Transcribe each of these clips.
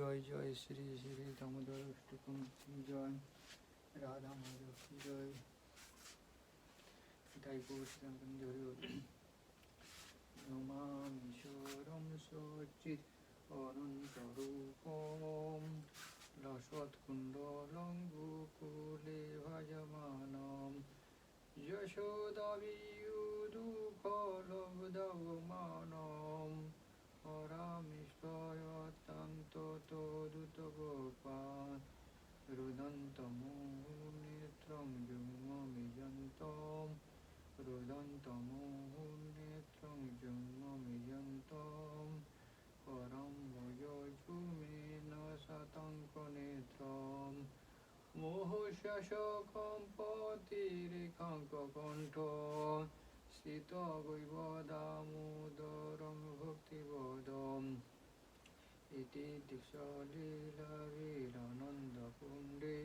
জয় জয় শ্রী শ্রী দামোদর অষ্টকম জয়, রাধা মাধব জয়। তাই পৌঁছলাম জয় নমামিশ্বরম সচিত অনন্তরূপম লসৎকুণ্ডলং গোকুলে ভজমানম। যশোদাবিয়ুদুফলব্ধমানম শোকম্পতিরেখাঙ্ক কণ্ঠ স্থিত গৈব দামোদরং ভক্তিবোধম ইতি দীক্ষলীলাবিলনন্দকুণ্ডে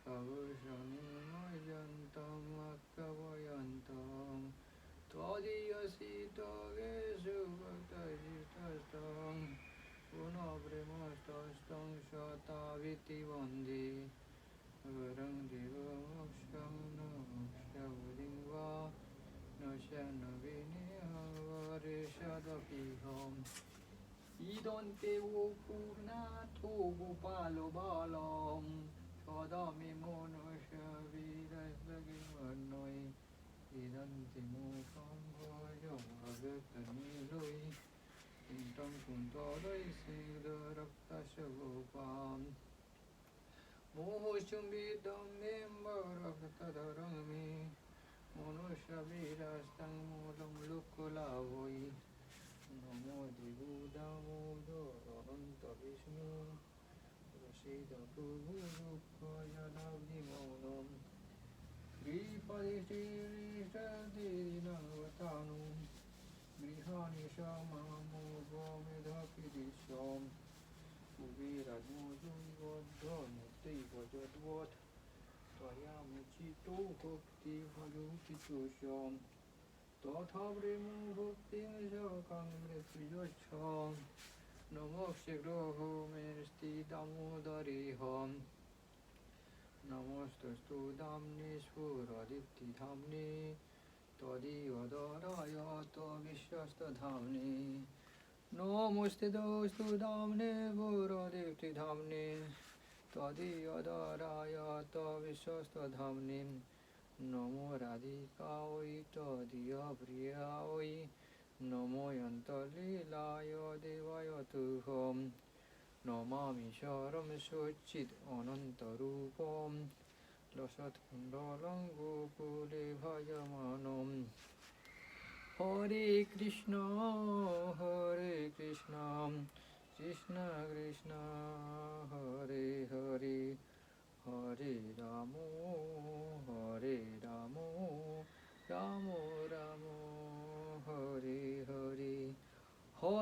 সর্বশনিময়ন্তমক্ষবয়ন্তম তদীয়সিতগেষু ভক্তজিতস্তং পুনঃপ্রেমস্তস্তং শতাবিতি বন্দে वरं देवमक्षं नक्षबुधिं वा न शनविनेहवरेषदपिहम् इदन्ते वो पूर्णाथो गोपालो बालं सदा मे मनुष्यवीरस्लगिवर्णय ইদন্তি মুখম ভজমগতনীলই ইন্টং কুন্তলৈ সিদরক্তস্য গোপাম মোহচুম্বিতম নিম্বরক্তধরং মে মনুষ্যবিরাস্তং মূলং লোকলাভৈ নমো দিবুদামোদরন্ত বিষ্ণু প্রসিদ প্রভু দুঃখজনাব্দি মৌনম শ্রীপদিষ্টিরিষ্টিদিনবতানু গৃহানিশ মামো গোমেধ পিদিশম কুবিরাজ জগদ্বত তয়ামুচিতো ভক্তি ভজুষিতোষম তথা প্রেম ভক্তি কাংগ্রেস নমস্গ্রহমেস্তি দামোদরেহম নমস্তস্তু দাম্নে স্ফুরদিপ্তি ধাম্নে তদীয়দরায় তবিশ্বস্তধাম্নে নমস্তে দস্তু দাম্নে গুরুদীপ্তি ধাম্নে তদীয়দরায় বিশ্বস্ত ধামনে নমো রাধিকা ওই তদীয় প্রিয়া ওই নমোয়ন্তলীলায় দেবায় তুহম নমামিশ্বরম সচিত অনন্তরূপম। লসৎকুণ্ডলং গোকুলে ভজমানম। হরে কৃষ্ণ হরে কৃষ্ণ কৃষ্ণ কৃষ্ণ।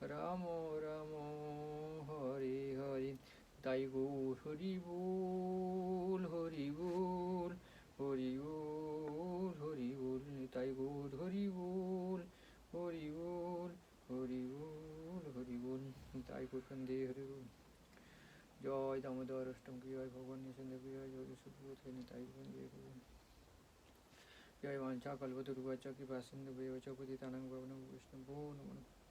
রাম রাম, হরে হরে। তাই গৌর হরি বল হরি বল হরি বল হরি বল। তাই গৌর হরি বল হরি বল হরি বল হরি বল। তাই কুকন্দে হরি বল। জয় দামোদর অষ্টম কি জয় ভগবান নিঃসন্দেহ কি জয় জয় সুপ্রভুত তাই কুকন্দে হরি বল। জয় বাঞ্ছা কল্পতরুবাচ কি পাসিন্ধু বেয়চ পতিতানাং ভবনম বিষ্ণু ভো নমঃ।